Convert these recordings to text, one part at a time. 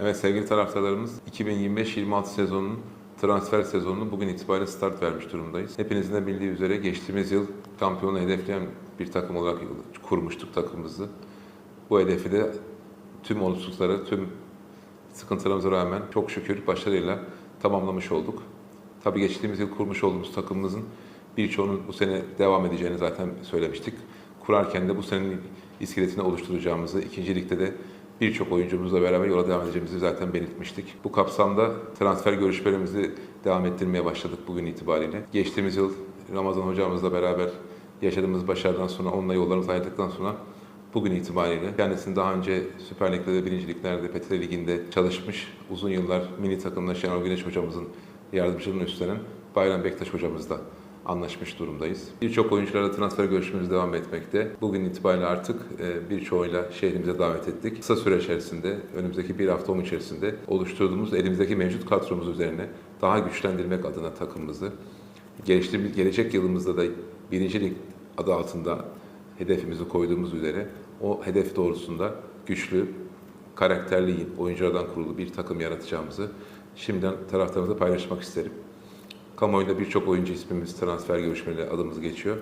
Evet sevgili taraftarlarımız 2025-26 sezonunun transfer sezonunu bugün itibariyle start vermiş durumdayız. Hepinizin de bildiği üzere geçtiğimiz yıl şampiyonu hedefleyen bir takım olarak kurmuştuk takımımızı. Bu hedefi de tüm olumsuzluklara, tüm sıkıntılarımıza rağmen çok şükür başarıyla tamamlamış olduk. Tabii geçtiğimiz yıl kurmuş olduğumuz takımımızın birçoğunun bu sene devam edeceğini zaten söylemiştik. Kurarken de bu senenin iskeletini oluşturacağımızı, ikinci ligde de birçok oyuncumuzla beraber yola devam edeceğimizi zaten belirtmiştik. Bu kapsamda transfer görüşmelerimizi devam ettirmeye başladık bugün itibariyle. Geçtiğimiz yıl Ramazan hocamızla beraber yaşadığımız başarıdan sonra, onunla yollarımızı ayrıldıktan sonra bugün itibariyle kendisini daha önce Süper Lig'de de birinci liglerde, PTT Ligi'nde çalışmış, uzun yıllar milli takımda Şenol Güneş hocamızın yardımcılığını üstlenen Bayram Bektaş hocamızla anlaşmış durumdayız. Birçok oyuncularla transfer görüşmemiz devam etmekte. Bugün itibariyle artık e, birçoğuyla şehrimize davet ettik. Kısa süre içerisinde, önümüzdeki bir hafta on içerisinde oluşturduğumuz elimizdeki mevcut kadromuz üzerine daha güçlendirmek adına takımımızı, gelecek yılımızda da birinci lig adı altında hedefimizi koyduğumuz üzere o hedef doğrusunda güçlü, karakterli oyunculardan kurulu bir takım yaratacağımızı şimdiden taraftarımızla paylaşmak isterim. Kamuoyunda birçok oyuncu ismimiz transfer görüşmeleri adımız geçiyor.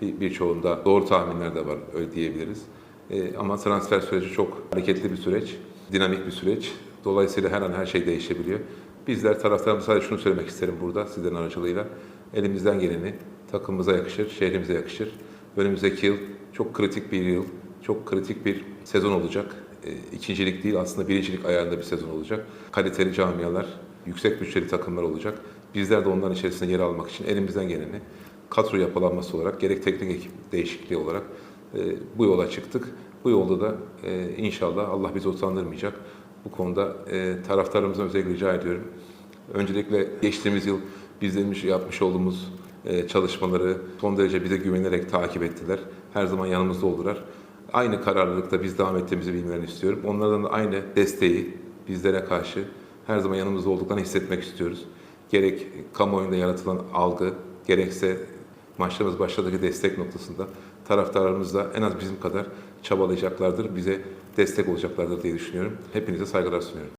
Bir, birçoğunda doğru tahminler de var öyle diyebiliriz. Ee, ama transfer süreci çok hareketli bir süreç, dinamik bir süreç. Dolayısıyla her an her şey değişebiliyor. Bizler taraftarımıza sadece şunu söylemek isterim burada sizlerin aracılığıyla. Elimizden geleni takımımıza yakışır, şehrimize yakışır. Önümüzdeki yıl çok kritik bir yıl, çok kritik bir sezon olacak. E, ikincilik değil aslında birincilik ayarında bir sezon olacak. Kaliteli camialar, yüksek bütçeli takımlar olacak. Bizler de onların içerisinde yer almak için elimizden geleni kadro yapılanması olarak gerek teknik ekip değişikliği olarak e, bu yola çıktık. Bu yolda da e, inşallah Allah bizi utandırmayacak. Bu konuda e, taraftarımızdan özellikle rica ediyorum. Öncelikle geçtiğimiz yıl bizlerin yapmış olduğumuz e, çalışmaları son derece bize güvenerek takip ettiler. Her zaman yanımızda oldular. Aynı kararlılıkta biz devam ettiğimizi bilmelerini istiyorum. Onlardan da aynı desteği bizlere karşı her zaman yanımızda olduklarını hissetmek istiyoruz. Gerek kamuoyunda yaratılan algı, gerekse maçlarımız başladaki destek noktasında taraftarlarımız da en az bizim kadar çabalayacaklardır, bize destek olacaklardır diye düşünüyorum. Hepinize saygılar sunuyorum.